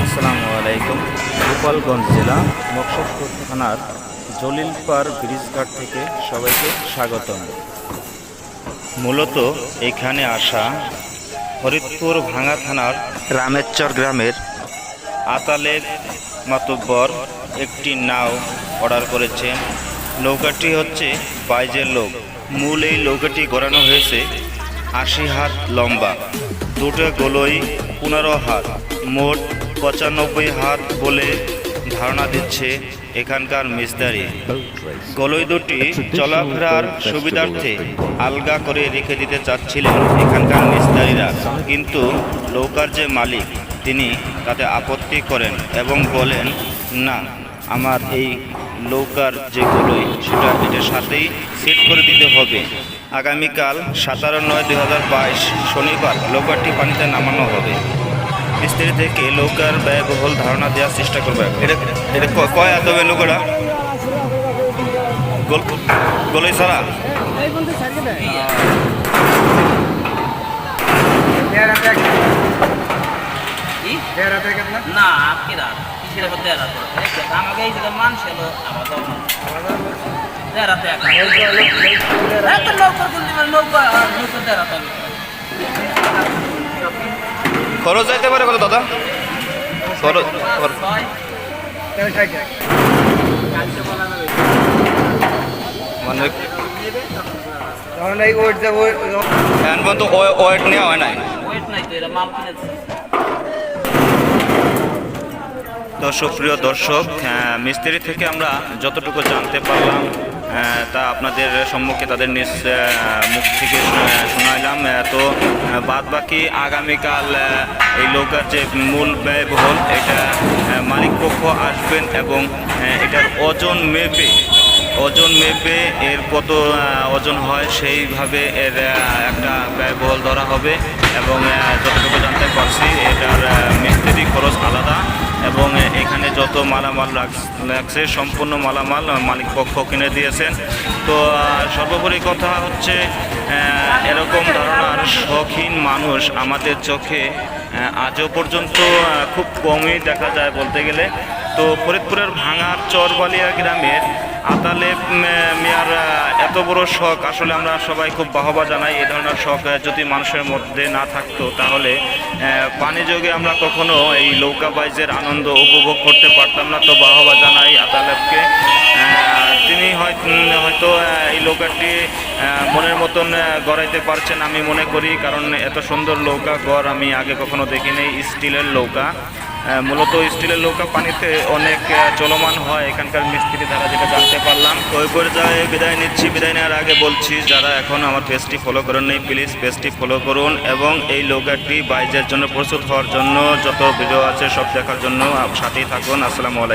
আসসালামু আলাইকুম গোপালগঞ্জ জেলা, মকসদপুর থানার জলিলপাড় ব্রিজঘাট থেকে সবাইকে স্বাগতম। মূলত এখানে আসা ফরিদপুর ভাঙা থানার রামেশ্বর গ্রামের আতালের মাতব্বর একটি নাও অর্ডার করেছেন নৌকাটি হচ্ছে বাইজের লোক। মূল এই নৌকাটি গড়ানো হয়েছে আশি হাত লম্বা, দুটো গোলই পনেরো হাত, মোট পঁচানব্বই হাত বলে ধারণা দিচ্ছে এখানকার মিস্তারি। গলই দুটি চলাফেরার সুবিধার্থে আলগা করে রেখে দিতে চাচ্ছিলেন এখানকার মিস্তারিরা। কিন্তু নৌকার যে মালিক, তিনি তাতে আপত্তি করেন এবং বলেন, না, আমার এই নৌকার যে গলই সেটা এটার সাথেই সেট করে দিতে হবে। আগামীকাল সতেরো নয় দু হাজার বাইশ শনিবার নৌকাটি পানিতে নামানো হবে। মিস্ত্রি থেকে নৌকার ব্যয়বহুল ধারণা দেওয়ার চেষ্টা করবে কয় হবে নৌকাটা? গোল গোলই সারা না আপনি রাত আমাকে এই জায়গায় মানুষ এলো নৌকা কিন্তু নৌকা নৌকা খরচ যাইতে পারে কত দাদা? খরচ মানে ওয়েট নেওয়া হয় নাই। ওয়েট নাই তো এরা মাল কিনেছে। তো সুপ্রিয় দর্শক মিস্ত্রি থেকে আমরা যতটুকু জানতে পারলাম তা আপনাদের সম্মুখে তাদের নিজ মুখ থেকে শোনাইলাম। তো বাদ বাকি আগামীকাল এই নৌকার যে মূল ব্যয়বহুল, এটা মালিক পক্ষ আসবেন এবং এটার ওজন মেপে ওজন মেপে এর কত ওজন হয় সেইভাবে এর একটা ব্যয়বহুল ধরা হবে এবং যতটুকু জানতে পারছি, এটার যত মালামাল লাগছে সম্পূর্ণ মালামাল মালিক পক্ষ কিনে দিয়েছেন। তো সর্বোপরি কথা হচ্ছে এরকম ধারণার শখিন মানুষ আমাদের চোখে আজও পর্যন্ত খুব কমই দেখা যায় বলতে গেলে। তো, ফরিদপুরের ভাঙার চরবালিয়া গ্রামের আতালে মিয়ার এত বড় শখ আসলে আমরা সবাই খুব বাহবা জানাই এই ধরনের শখ যদি মানুষের মধ্যে না থাকতো তাহলে পানি যোগে আমরা কখনো এই নৌকা বাইজের আনন্দ উপভোগ করতে পারতাম না তো বাহবা জানাই আতালেবকে। তিনি হয়- হয়তো এই আহ, মনের মতন গড়াইতে পারছেন আমি মনে করি কারণ এত সুন্দর নৌকা গড় আমি আগে কখনো দেখিনি স্টিলের আহ, মূলত স্টিলের নৌকা পানিতে অনেক চলমান হয় এখানকার মিস্ত্রি দ্বারা, যেটা জানতে পারলাম। তো ওই পর্যায়ে বিদায় নিচ্ছি। বিদায় নেওয়ার আগে বলছি, যারা এখন আমার পেজটি ফলো করেন নেই প্লিজ পেজটি ফলো করুন এবং এই নৌকাটি বাইজের জন্য প্রস্তুত হওয়ার জন্য যত ভিডিও আছে সব দেখার জন্য সাথেই থাকুন। আসসালামু আলাইকুম।